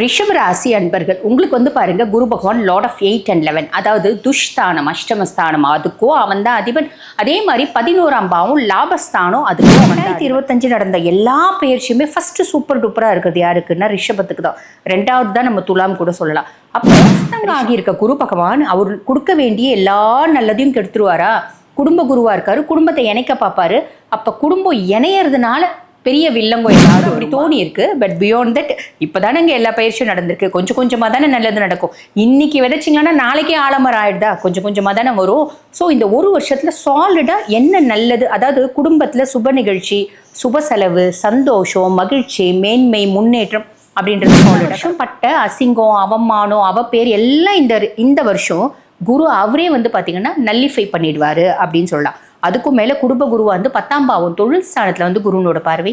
ரிஷப ராசி அன்பர்கள் உங்களுக்கு வந்து பாருங்க குரு பகவான் lord of eight and eleven அதாவது துஷ்தானம் அஷ்டமஸ்தானம் அதுக்கோ அவன் தான் அதிபன். அதே மாதிரி பதினோராம் பாவம் லாபஸ்தானம் அதுக்கோ ரெண்டாயிரத்தி இருபத்தஞ்சு நடந்த எல்லா பயிற்சியுமே ஃபர்ஸ்ட் சூப்பர் டூப்பரா இருக்குது யாருக்குன்னா ரிஷபத்துக்கு தான். ரெண்டாவது தான் நம்ம துலாம் கூட சொல்லலாம். அப்போ அஸ்தங்கம் ஆகியிருக்க குரு பகவான் அவர் கொடுக்க வேண்டிய எல்லா நல்லதையும் கெடுத்துருவாரா? குடும்ப குருவா இருக்காரு குடும்பத்தை இணைக்க பார்ப்பாரு. அப்ப குடும்பம் இணையறதுனால பெரிய வில்லங்கோ ஏதாவது அப்படி தோணி இருக்கு. பட் பியாண்ட் தட் இப்போதானே இங்கே எல்லா பயிற்சியும் நடந்திருக்கு. கொஞ்சம் கொஞ்சமாக தானே நல்லது நடக்கும். இன்னைக்கு விதைச்சிங்கன்னா நாளைக்கே ஆலமரம் ஆயிடுதா? கொஞ்சம் கொஞ்சமாக தானே வரும். ஸோ இந்த ஒரு வருஷத்தில் சாலிடாக என்ன நல்லது? அதாவது குடும்பத்தில் சுப நிகழ்ச்சி சுப செலவு சந்தோஷம் மகிழ்ச்சி மேன்மை முன்னேற்றம் அப்படின்றது சாலிட் வருஷம் பட்ட அசிங்கம் அவமானம் அவ பேர் எல்லாம் இந்த இந்த வருஷம் குரு அவரே வந்து பார்த்தீங்கன்னா நல்லிஃபை பண்ணிடுவாரு அப்படின்னு சொல்லலாம். அதுக்கும் மேலே குடும்ப குருவா வந்து பத்தாம் பாவம் தொழில் ஸ்தானத்தில் வந்து குருனோட பார்வை.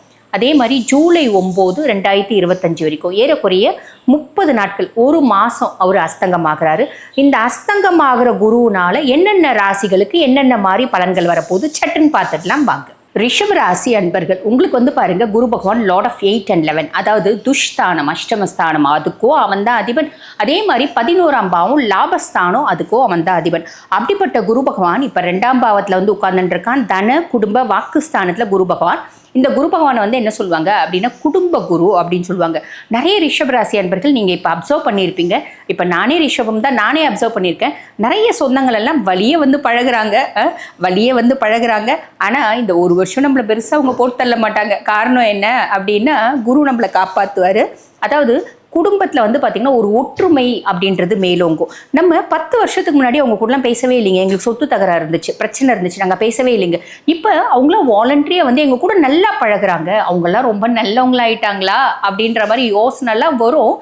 அதே மாதிரி ஜூலை ஒம்பது ரெண்டாயிரத்தி இருபத்தஞ்சு வரைக்கும் ஏறக்குறைய முப்பது நாட்கள் ஒரு மாதம் அவர் அஸ்தங்கமாகிறாரு. இந்த அஸ்தங்கமாகிற குருவினால என்னென்ன ராசிகளுக்கு என்னென்ன மாதிரி பலன்கள் வரப்போகுது? சட்டுன்னு பார்த்துடலாம் வாங்க. ரிஷப ராசி அன்பர்கள் உங்களுக்கு வந்து பாருங்க குரு பகவான் lord of eight and eleven அதாவது துஷ்தானம் அஷ்டமஸ்தானம் அதுக்கோ அவன் தான் அதிபன். அதே மாதிரி பதினோராம் பாவம் லாபஸ்தானம் அதுக்கோ அவன் தான் அதிபன். அப்படிப்பட்ட குரு பகவான் இப்போ ரெண்டாம் பாவத்தில் வந்து உட்கார்ந்துட்டு இருக்கான். தன குடும்ப வாக்குஸ்தானத்தில் குரு பகவான். இந்த குரு பகவான் வந்து என்ன சொல்லுவாங்க அப்படின்னா குடும்ப குரு அப்படின்னு சொல்லுவாங்க. நிறைய ரிஷப ராசி அன்பர்கள் நீங்கள் இப்போ அப்சர்வ் பண்ணியிருப்பீங்க இப்போ நானே ரிஷபம் தான் நானே அப்சர்வ் பண்ணியிருக்கேன் நிறைய சொந்தங்கள் எல்லாம் வழியே வந்து பழகுறாங்க. வழியே வந்து பழகுறாங்க. ஆனால் இந்த ஒரு வருஷம் நம்மளை பெருசாக அவங்க போட்டு தள்ள மாட்டாங்க. காரணம் என்ன அப்படின்னா குரு நம்மளை காப்பாற்றுவார் அதாவது குடும்பத்தில் வந்து பார்த்திங்கன்னா ஒரு ஒற்றுமை அப்படின்றது மேலோங்கும். நம்ம பத்து வருஷத்துக்கு முன்னாடி அவங்க கூடலாம் பேசவே இல்லைங்க. எங்களுக்கு சொத்து தகராறு இருந்துச்சு பிரச்சனை இருந்துச்சு நாங்கள் பேசவே இல்லைங்க. இப்போ அவங்களாம் வாலண்டரியாக வந்து எங்கள் கூட நல்லா பழகுறாங்க. அவங்கெல்லாம் ரொம்ப நல்லவங்களாயிட்டாங்களா அப்படின்ற மாதிரி யோசனைலாம் வரும்.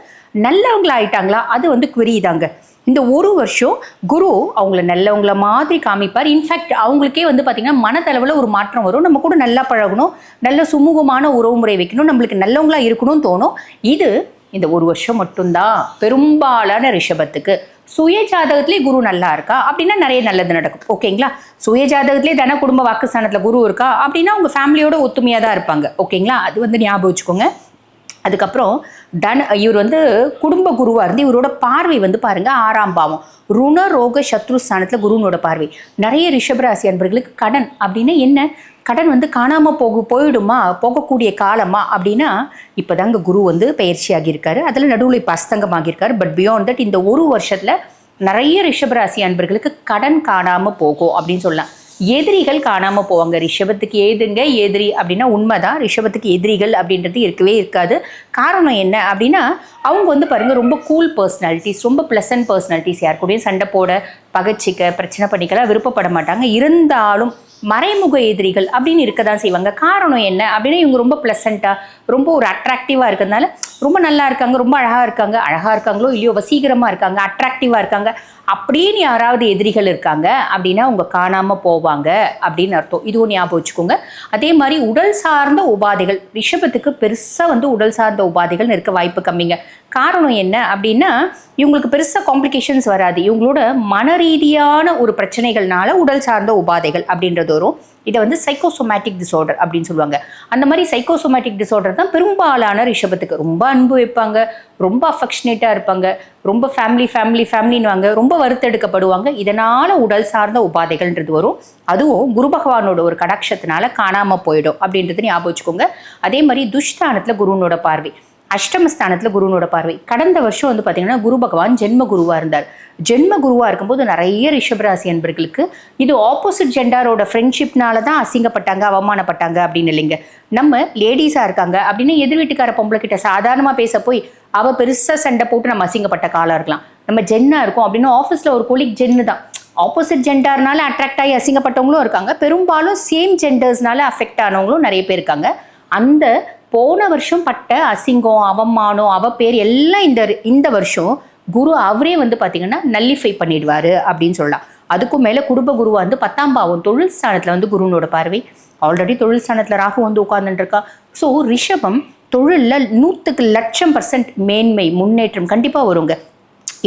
நல்லவங்களாயிட்டாங்களா? அது வந்து குறியுதாங்க தாங்க. இந்த ஒரு வருஷம் குரு அவங்கள நல்லவங்கள மாதிரி காமிப்பார். இன்ஃபேக்ட் அவங்களுக்கே வந்து பார்த்திங்கன்னா மனதளவில் ஒரு மாற்றம் வரும். நம்ம கூட நல்லா பழகணும் நல்ல சுமூகமான உறவுமுறை வைக்கணும் நம்மளுக்கு நல்லவங்களா இருக்கணும்னு தோணும். இது இந்த ஒரு வருஷம் மட்டும்தான் பெரும்பாலான ரிஷபத்துக்கு. சுய ஜாதகத்திலே குரு நல்லா இருக்கா? அப்படின்னா நிறைய நல்லது நடக்கும். ஓகேங்களா? சுய ஜாதகத்திலே தன குடும்ப வாக்குஸ்தானத்தில் குரு இருக்கா? அப்படின்னா உங்கள் ஃபேமிலியோட ஒத்துமையாக தான் இருப்பாங்க. ஓகேங்களா? அது வந்து ஞாபகம் வச்சுக்கோங்க. அதுக்கப்புறம் தன இவர் வந்து குடும்ப குருவாக இருந்து இவரோட பார்வை வந்து பாருங்கள் ஆறாம் பாவம். ருண ரோக சத்ரு ஸ்தானத்தில் குருவனோட பார்வை. நிறைய ரிஷபராசி அன்பர்களுக்கு கடன் அப்படின்னா என்ன? கடன் வந்து காணாமல் போக போயிடுமா? போகக்கூடிய காலமா? அப்படின்னா இப்போ தாங்க குரு வந்து பயிற்சி ஆகியிருக்காரு அதில் நடுவில் இப்போ அஸ்தங்கமாகியிருக்காரு. பட் பியாண்ட் தட் இந்த ஒரு வருஷத்தில் நிறைய ரிஷபராசி அன்பர்களுக்கு கடன் காணாமல் போகும் அப்படின்னு சொல்லலாம். எதிரிகள் காணாமல் போவாங்க. ரிஷபத்துக்கு ஏதுங்க எதிரி அப்படின்னா உண்மைதான். ரிஷபத்துக்கு எதிரிகள் அப்படின்றது இருக்கவே இருக்காது. காரணம் என்ன அப்படின்னா அவங்க வந்து பாருங்கள் ரொம்ப கூல் பர்சனாலிட்டிஸ் ரொம்ப ப்ளசன்ட் பர்சனாலிட்டிஸ் யார் கூடயும் சண்டை போட பகச்சிக்க பிரச்சனை பண்ணிக்கலாம் விருப்பப்பட மாட்டாங்க. இருந்தாலும் மறைமுக எதிரிகள் அப்படின்னு இருக்க தான் செய்வாங்க. காரணம் என்ன அப்படின்னா இவங்க ரொம்ப ப்ளசண்ட்டாக ரொம்ப ஒரு அட்ராக்டிவாக இருக்கிறதுனால ரொம்ப நல்லா இருக்காங்க ரொம்ப அழகாக இருக்காங்க. அழகாக இருக்காங்களோ இல்லையோ வசீகரமாக இருக்காங்க அட்ராக்டிவாக இருக்காங்க. அப்படின்னு யாராவது எதிரிகள் இருக்காங்க அப்படின்னா அவங்க காணாமல் போவாங்க அப்படின்னு அர்த்தம். இதுவும் ஞாபகம் வச்சுக்கோங்க. அதே மாதிரி உடல் சார்ந்த உபாதைகள் ரிஷபத்துக்கு பெருசாக வந்து உடல் சார்ந்த உபாதைகள் இருக்க வாய்ப்பு கம்மிங்க. காரணம் என்ன அப்படின்னா இவங்களுக்கு பெருசாக காம்ப்ளிகேஷன்ஸ் வராது. இவங்களோட மன ரீதியான ஒரு பிரச்சனைகள்னால உடல் சார்ந்த உபாதைகள் அப்படின்றது வரும். இதை வந்து சைக்கோசோமேட்டிக் டிசார்டர் அப்படின்னு சொல்லுவாங்க. அந்த மாதிரி சைக்கோசோமேட்டிக் டிசார்டர் தான் பெரும்பாலான ரிஷபத்துக்கு ரொம்ப அன்பு வைப்பாங்க ரொம்ப அஃபெக்ஷனேட்டாக இருப்பாங்க ரொம்ப ஃபேமிலி ஃபேமிலி ஃபேமிலின்னுவாங்க ரொம்ப வருத்தெடுக்கப்படுவாங்க. இதனால் உடல் சார்ந்த உபாதைகள்ன்றது வரும். அதுவும் குரு பகவானோட ஒரு கடாட்சத்தினால காணாமல் போயிடும் அப்படின்றது ஞாபகம் வச்சுக்கோங்க. அதே மாதிரி துஷ்டானத்தில் குருவனோட பார்வை. அஷ்டமஸ்தானத்தில் குருவனோட பார்வை. கடந்த வருஷம் வந்து பார்த்தீங்கன்னா குரு பகவான் ஜென்ம குருவாக இருந்தார். ஜென்ம குருவாக இருக்கும்போது நிறைய ரிஷபராசி அன்பர்களுக்கு இது ஆப்போசிட் ஜெண்டாரோட ஃப்ரெண்ட்ஷிப்னால தான் அசிங்கப்பட்டாங்க அவமானப்பட்டாங்க அப்படின்னு இல்லைங்க. நம்ம லேடிஸாக இருக்காங்க அப்படின்னு எதிர் வீட்டுக்கார பொம்பளை கிட்ட சாதாரணமாக பேச போய் அவள் பெருசாக சண்டை போட்டு நம்ம அசிங்கப்பட்ட காலம் இருக்கலாம். நம்ம ஜென்னாக இருக்கோம் அப்படின்னு ஆஃபீஸில் ஒரு கொலிக் ஜென்னு தான். ஆப்போசிட் ஜெண்டர்னால அட்ராக்ட் ஆகி அசிங்கப்பட்டவங்களும் இருக்காங்க. பெரும்பாலும் சேம் ஜெண்டர்ஸ்னால அஃபெக்ட் ஆனவங்களும் நிறைய பேர் இருக்காங்க. அந்த போன வருஷம் பட்ட அசிங்கம் அவமானம் அவ பேர் எல்லாம் இந்த இந்த வருஷம் குரு அவரே வந்து பார்த்தீங்கன்னா நல்லிஃபை பண்ணிடுவார் அப்படின்னு சொல்லலாம். அதுக்கும் மேலே குடும்ப குருவா வந்து பத்தாம் பாவம் தொழில் ஸ்தானத்தில் வந்து குருனோட பார்வை. ஆல்ரெடி தொழில் ஸ்தானத்தில் ராகு வந்து உட்கார்ந்துட்டுருக்கா. ஸோ ரிஷபம் தொழிலில் நூற்றுக்கு லட்சம் பர்சன்ட் மேன்மை முன்னேற்றம் கண்டிப்பாக வருங்க.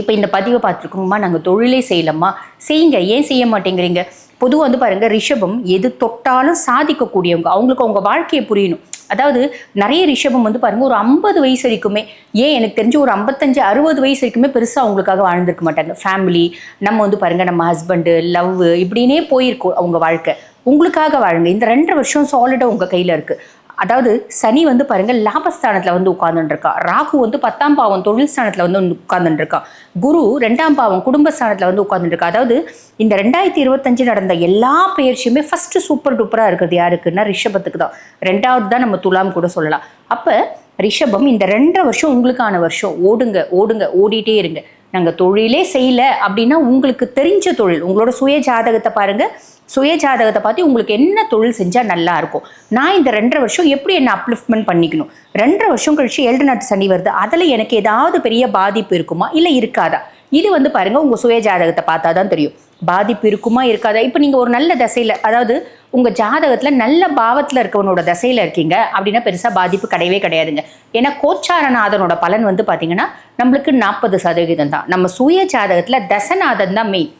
இப்போ இந்த பதிவை பார்த்துருக்கோம்மா நாங்கள் தொழிலே செய்யலம்மா. செய்யுங்க. ஏன் செய்ய மாட்டேங்கிறீங்க? பொதுவாக வந்து பாருங்க ரிஷபம் எது தொட்டாலும் சாதிக்கக்கூடியவங்க. அவங்களுக்கு அவங்க வாழ்க்கையை புரியணும். அதாவது நிறைய ரிஷபம் வந்து பாருங்க ஒரு ஐம்பது வயசு வரைக்குமே ஏன் எனக்கு தெரிஞ்சு ஒரு ஐம்பத்தஞ்சு அறுபது வயசு வரைக்குமே பெருசாக அவங்களுக்காக வாழ்ந்துருக்க மாட்டாங்க. ஃபேமிலி நம்ம வந்து பாருங்க நம்ம ஹஸ்பண்டு லவ் இப்படின்னே போயிருக்கோம் அவங்க வாழ்க்கை. உங்களுக்காக வாழுங்க. இந்த ரெண்டரை வருஷம் சாலிடாக உங்கள் கையில் இருக்குது அதாவது சனி வந்து பாருங்க லாபஸ்தானத்தில் வந்து உட்கார்ந்துட்டு ராகு வந்து பத்தாம் பாவம் தொழில் ஸ்தானத்தில் வந்து உட்கார்ந்துட்டு குரு ரெண்டாம் பாவம் குடும்பஸ்தானத்தில் வந்து உட்கார்ந்துட்டு அதாவது இந்த ரெண்டாயிரத்தி இருபத்தஞ்சு நடந்த எல்லா பயிற்சியுமே ஃபர்ஸ்ட் சூப்பர் டூப்பராக இருக்குது. யாருக்குன்னா ரிஷபத்துக்கு தான். ரெண்டாவது தான் நம்ம துலாம் கூட சொல்லலாம். அப்போ ரிஷபம் இந்த ரெண்டரை வருஷம் உங்களுக்கான வருஷம். ஓடுங்க ஓடுங்க ஓடிட்டே இருங்க. நாங்கள் தொழிலே செய்யல அப்படின்னா உங்களுக்கு தெரிஞ்ச தொழில் உங்களோட சுய ஜாதகத்தை பாருங்கள் சுய ஜாதகத்தை பார்த்து உங்களுக்கு என்ன தொழில் செஞ்சால் நல்லா இருக்கும். நான் இந்த ரெண்டரை வருஷம் எப்படி என்ன அப்லிஃப்ட்மெண்ட் பண்ணிக்கணும்? ரெண்டரை வருஷம் கழிச்சு ஏழு நாட்டு சனி வருது. அதில் எனக்கு ஏதாவது பெரிய பாதிப்பு இருக்குமா? இல்லை இருக்காதா? இது வந்து பாருங்க உங்க சுய ஜாதகத்தை பார்த்தா தான் தெரியும். பாதிப்பு இருக்குமா இருக்காதா? இப்போ நீங்க ஒரு நல்ல தசையில அதாவது உங்க ஜாதகத்துல நல்ல பாவத்துல இருக்கவனோட தசையில இருக்கீங்க அப்படின்னா பெருசா பாதிப்பு கிடையவே கிடையாதுங்க. ஏன்னா கோச்சாரநாதனோட பலன் வந்து பாத்தீங்கன்னா நம்மளுக்கு நாற்பது சதவீதம் தான். நம்ம சுய ஜாதகத்துல தசநாதன் தான் மெயின்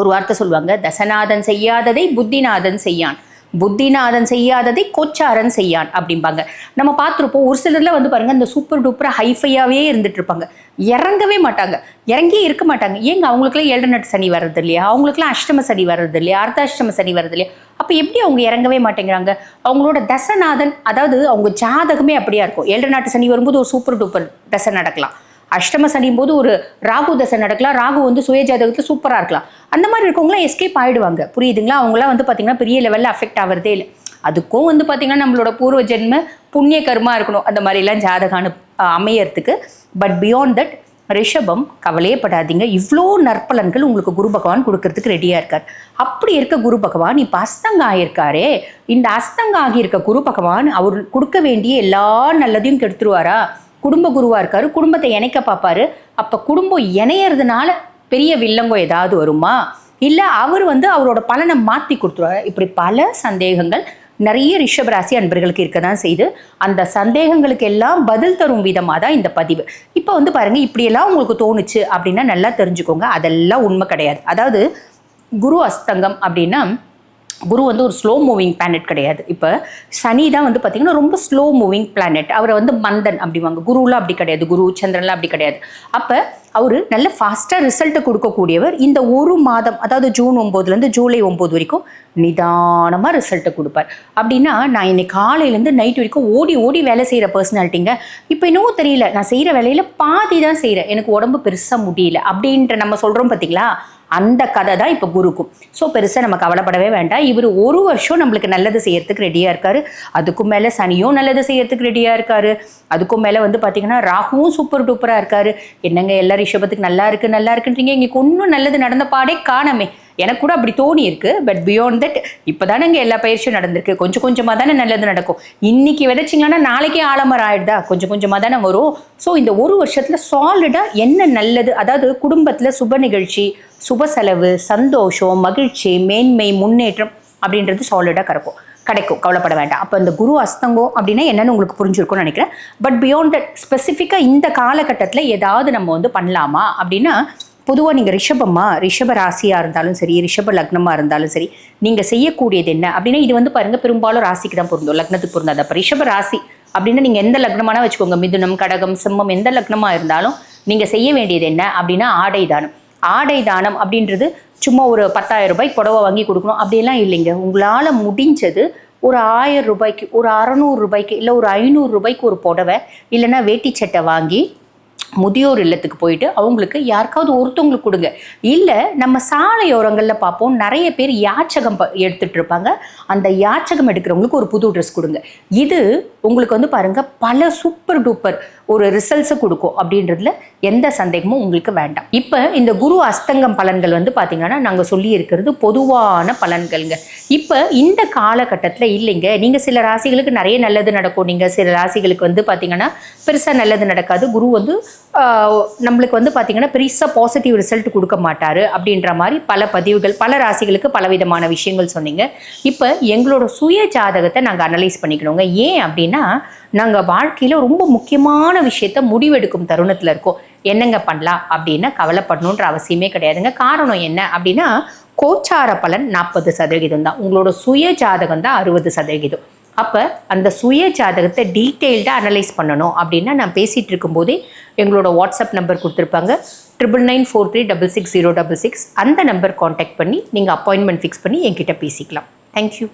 ஒரு வார்த்தை சொல்லுவாங்க தசநாதன் செய்யாததை புத்திநாதன் செய்யான். புத்திநாதன் செய்யாததை கொச்சாரன் செய்யான் அப்படிம்பாங்க. நம்ம பார்த்துருப்போம் ஒரு சிலர்லாம் வந்து பாருங்க இந்த சூப்பர் டூப்பர் ஹைஃபையாகவே இருந்துட்டு இருப்பாங்க இறங்கவே மாட்டாங்க. இறங்கியே இருக்க மாட்டாங்க. ஏங்க அவங்களுக்குலாம் ஏழநட் சனி வர்றது இல்லையா அவங்களுக்குலாம் அஷ்டம சனி வர்றது இல்லையா அர்த்தாஷ்டம சனி வர்றது இல்லையா அப்போ எப்படி அவங்க இறங்கவே மாட்டேங்கிறாங்க? அவங்களோட தசநாதன் அதாவது அவங்க ஜாதகமே அப்படியா இருக்கும். ஏழு நாட்டு சனி வரும்போது ஒரு சூப்பர் டூப்பர் தசை நடக்கலாம். அஷ்டம சனியும் போது ஒரு ராகு தசை நடக்கலாம். ராகு வந்து சுய ஜாதகத்தில் சூப்பராக இருக்கலாம். அந்த மாதிரி இருக்கவங்களாம் எஸ்கேப் ஆகிடுவாங்க புரியுதுங்களா? அவங்களாம் வந்து பார்த்தீங்கன்னா பெரிய லெவலில் அஃபெக்ட் ஆகிறதே இல்லை. அதுக்கும் வந்து பார்த்தீங்கன்னா நம்மளோட பூர்வ ஜென்ம புண்ணிய கர்மா இருக்கணும். அந்த மாதிரிலாம் ஜாதகானு அமையறதுக்கு. பட் பியாண்ட் தட் ரிஷபம் கவலையே படாதீங்க. இவ்வளோ நற்பலன்கள் உங்களுக்கு குரு பகவான் கொடுக்கறதுக்கு ரெடியாக இருக்கார். அப்படி இருக்க குரு பகவான் இப்போ அஸ்தங்க ஆகியிருக்காரே இந்த அஸ்தங்க ஆகியிருக்க குரு பகவான் அவர் கொடுக்க வேண்டிய எல்லா நல்லதையும் கெடுத்துருவாரா? குடும்ப குருவாக இருக்காரு குடும்பத்தை இணைக்க பார்ப்பாரு அப்போ குடும்பம் இணையறதுனால பெரிய வில்லங்கோ ஏதாவது வருமா? இல்லை அவர் வந்து அவரோட பலனை மாற்றி கொடுத்துருவாரு? இப்படி பல சந்தேகங்கள் நிறைய ரிஷபராசி அன்பர்களுக்கு இருக்க தான் செய்து அந்த சந்தேகங்களுக்கு எல்லாம் பதில் தரும் விதமாக தான் இந்த பதிவு. இப்போ வந்து பாருங்கள் இப்படியெல்லாம் உங்களுக்கு தோணுச்சு அப்படின்னா நல்லா தெரிஞ்சுக்கோங்க. அதெல்லாம் உண்மை கிடையாது. அதாவது குரு அஸ்தங்கம் அப்படின்னா குரு வந்து ஒரு ஸ்லோ மூவிங் பிளானட் கிடையாது. இப்போ சனி தான் வந்து பார்த்தீங்கன்னா ரொம்ப ஸ்லோ மூவிங் பிளானட் அவரை வந்து மந்தன் அப்படிவாங்க குருலாம் அப்படி கிடையாது. குரு சந்திரன்லாம் அப்படி கிடையாது. அப்போ அவர் நல்ல ஃபாஸ்ட்டாக ரிசல்ட்டை கொடுக்கக்கூடியவர் இந்த ஒரு மாதம் அதாவது ஜூன் ஒம்போதுலேருந்து ஜூலை ஒம்பது வரைக்கும் நிதானமாக ரிசல்ட்டை கொடுப்பார். அப்படின்னா நான் இன்னைக்கு காலையிலேருந்து நைட் வரைக்கும் ஓடி ஓடி வேலை செய்கிற பர்சனாலிட்டிங்க இப்போ இன்னும் தெரியல நான் செய்கிற வேலையில் பாதி தான் செய்கிறேன் எனக்கு உடம்பு பெருசாக முடியல அப்படின்ற நம்ம சொல்கிறோம் பார்த்தீங்களா அந்த கதை தான் இப்போ குருக்கும். ஸோ பெருசாக நம்ம கவலைப்படவே வேண்டாம். இவர் ஒரு வருஷம் நம்மளுக்கு நல்லது செய்யறதுக்கு ரெடியாக இருக்காரு. அதுக்கும் மேலே சனியும் நல்லது செய்யறதுக்கு ரெடியாக இருக்காரு. அதுக்கும் மேலே வந்து பார்த்தீங்கன்னா ராகுவும் சூப்பர் டூப்பராக இருக்காரு. என்னங்க எல்லாரும் ரிஷபத்துக்கு நல்லா இருக்கு நல்லா இருக்குன்றீங்க. எங்களுக்கு ஒன்றும் நல்லது நடந்த பாடே காணமே. எனக்கு கூட அப்படி தோணி இருக்கு. பட் பியாண்ட் தட் இப்போதானே இங்கே எல்லா பயிற்சியும் நடந்திருக்கு. கொஞ்சம் கொஞ்சமாக தானே நல்லது நடக்கும். இன்னைக்கு விதைச்சிங்கன்னா நாளைக்கே ஆலமரம் ஆயிடுதா? கொஞ்சம் கொஞ்சமாக தானே வரும். ஸோ இந்த ஒரு வருஷத்தில் சாலிடாக என்ன நல்லது? அதாவது குடும்பத்தில் சுப நிகழ்ச்சி சுப செலவு சந்தோஷம் மகிழ்ச்சி மேன்மை முன்னேற்றம் அப்படின்றது சாலிடாக கறக்கும். கிடைக்கும். கவலைப்பட வேண்டாம். அப்போ இந்த குரு அஸ்தங்கம் அப்படின்னா என்னன்னு உங்களுக்கு புரிஞ்சிருக்கும்னு நினைக்கிறேன். பட் பியாண்ட் தட் ஸ்பெசிஃபிக்காக இந்த காலகட்டத்தில் ஏதாவது நம்ம வந்து பண்ணலாமா? அப்படின்னா பொதுவாக நீங்கள் ரிஷபமா ரிஷப ராசியாக இருந்தாலும் சரி ரிஷப லக்னமாக இருந்தாலும் சரி நீங்கள் செய்யக்கூடியது என்ன? அப்படின்னா இது வந்து பாருங்கள் பெரும்பாலும் ராசிக்கு தான் பொருந்தும். லக்னத்துக்கு பொருந்தாது. அப்போ ரிஷப ராசி அப்படின்னா நீங்கள் எந்த லக்னமான வச்சுக்கோங்க. மிதுனம் கடகம் சிம்மம் எந்த லக்னமாக இருந்தாலும் நீங்கள் செய்ய வேண்டியது என்ன? அப்படின்னா ஆடை தானம். ஆடை தானம் அப்படின்றது சும்மா ஒரு பத்தாயிரம் ரூபாய்க்கு புடவை வாங்கி கொடுக்கணும். அப்படியெல்லாம் இல்லைங்க. உங்களால் முடிஞ்சது ஒரு ஆயிரம் ரூபாய்க்கு ஒரு அறநூறு ரூபாய்க்கு இல்லை ஒரு ஐநூறு ரூபாய்க்கு ஒரு புடவை இல்லைன்னா வேட்டி சட்டை வாங்கி முதியோர் இல்லத்துக்கு போயிட்டு அவங்களுக்கு யாருக்காவது ஒருத்தவங்களுக்கு கொடுங்க. இல்லை நம்ம சாலையோரங்களில் பார்ப்போம் நிறைய பேர் யாச்சகம் ப- எடுத்துகிட்டு இருப்பாங்க. அந்த யாச்சகம் எடுக்கிறவங்களுக்கு ஒரு புது ட்ரெஸ் கொடுங்க. இது உங்களுக்கு வந்து பாருங்க பல சூப்பர் டூப்பர் ஒரு ரிசல்ட்ஸை கொடுக்கும் அப்படின்றதுல எந்த சந்தேகமும் உங்களுக்கு வேண்டாம். இப்போ இந்த குரு அஸ்தங்கம் பலன்கள் வந்து பார்த்தீங்கன்னா நாங்கள் சொல்லி இருக்கிறது பொதுவான பலன்கள்ங்க. இப்போ இந்த காலகட்டத்தில் இல்லைங்க. நீங்கள் சில ராசிகளுக்கு நிறைய நல்லது நடக்கும். நீங்கள் சில ராசிகளுக்கு வந்து பார்த்தீங்கன்னா பெருசாக நல்லது நடக்காது. குரு வந்து நம்மளுக்கு வந்து பார்த்திங்கன்னா பெருசாக பாசிட்டிவ் ரிசல்ட் கொடுக்க மாட்டார் அப்படின்ற மாதிரி பல பதிவுகள் பல ராசிகளுக்கு பலவிதமான விஷயங்கள் சொன்னீங்க. இப்போ எங்களோட சுய ஜாதகத்தை நாங்கள் அனலைஸ் பண்ணிக்கணுங்க. ஏன் அப்படின்னா நாங்கள் வாழ்க்கையில் ரொம்ப முக்கியமான விஷயத்த முடிவெடுக்கும் தருணத்தில் இருக்கோம். என்னங்க பண்ணலாம் அப்படின்னா கவலைப்படணுன்ற அவசியமே கிடையாதுங்க. காரணம் என்ன அப்படின்னா கோச்சார பலன் நாற்பது சதவிகிதம் தான் உங்களோட சுய ஜாதகம் தான் அறுபது சதவிகிதம். அப்போ அந்த சுய ஜாதகத்தை டீட்டெயில்டாக அனலைஸ் பண்ணணும் அப்படின்னா நான் பேசிகிட்டு இருக்கும்போதே எங்களோட வாட்ஸ்அப் நம்பர் கொடுத்துருப்பாங்க. Triple nine four three double six zero double six அந்த நம்பர் காண்டாக்ட் பண்ணி நீங்கள் அப்பாயின்மெண்ட் ஃபிக்ஸ் பண்ணி என்கிட்ட பேசிக்கலாம். தேங்க்யூ